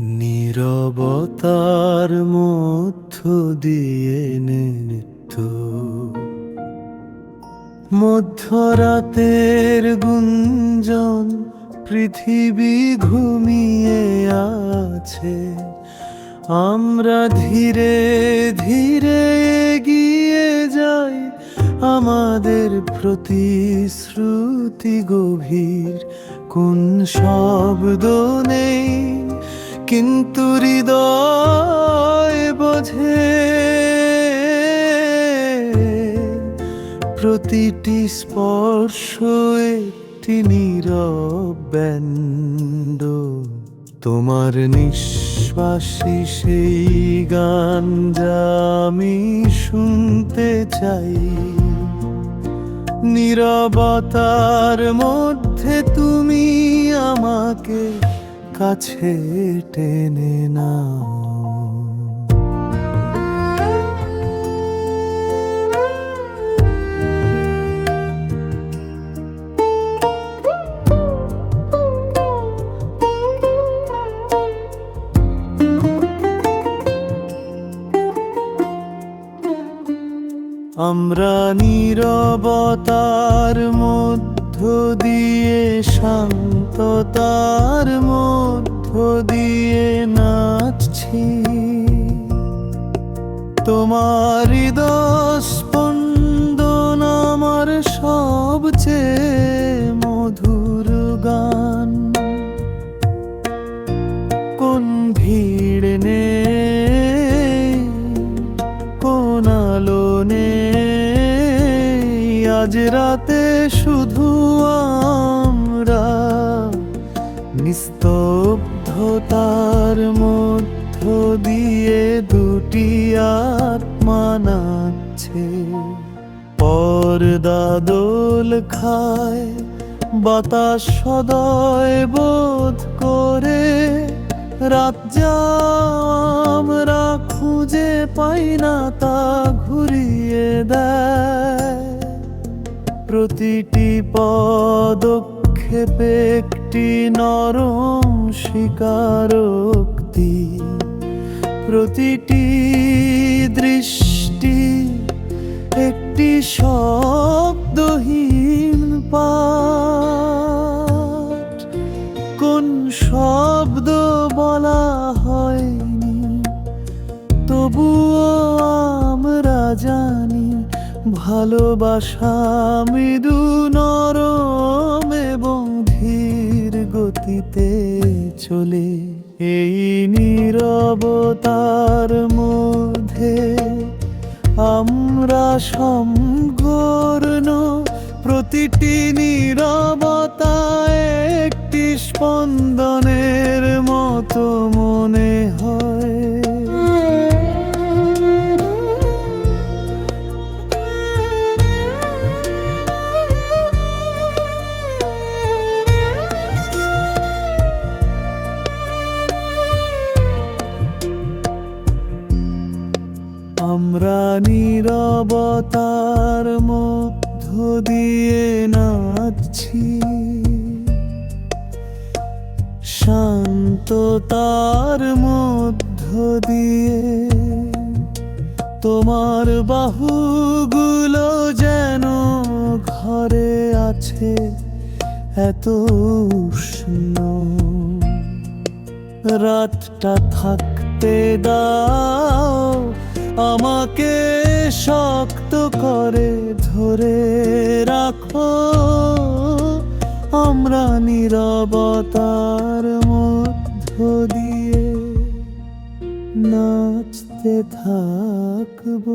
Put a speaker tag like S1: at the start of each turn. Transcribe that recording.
S1: নীরবতার মধ্য দিয়ে নৃত্য। মধ্যরাতের গুঞ্জন পৃথিবী ঘুমিয়ে আছে। আমরা ধীরে ধীরে এগিয়ে যাই। আমাদের প্রতিশ্রুতি গভীর। কোন শব্দ নেই কিন্তু হৃদয় বোঝে প্রতিটি স্পর্শ একটি নীরব ব্যান্ড তোমার নিঃশ্বাসই সেই গান যা আমি শুনতে চাই। নীরবতার মধ্যে তুমি আমাকে কাছে টেনে নাও। আমরা নীরবতার মধ্য দিয়ে শান্ত তার মধ্য দিয়ে নাচছি। তোমার হৃদয় আজ রাতে শুধু আমরা নিস্তব্ধতার মধ্য দিয়ে দুটি আত্মা নাচছে। পর্দা দোল খায়, বাতাস সদয় বোধ করে। রাত যা আমরা খুঁজে পাই না, তা ঘুরিয়ে দেয়। প্রতিটি পদক্ষেপে একটি নরম স্বীকারোক্তি। প্রতিটি দৃষ্টি একটি শব্দহীন ভালোবাসা, মৃদু নরম এবং ধীর গতিতে চলে। এই নীরবতার মধ্যে আমরা সম্পূর্ণ প্রতিটি নীরবতা একটি স্পন্দনের মতো মনে হয়। নীরবতার মধ্য দিয়ে নাচছি। শান্ততার মধ্য দিয়ে তোমার বাহুগুলো যেন ঘরে আছে, এত উষ্ণ। রাতটা থাকতে দাও আমাকে শক্ত করে ধরে রাখো। আমরা নিরবতার মধ্য দিয়ে নাচতে থাকব।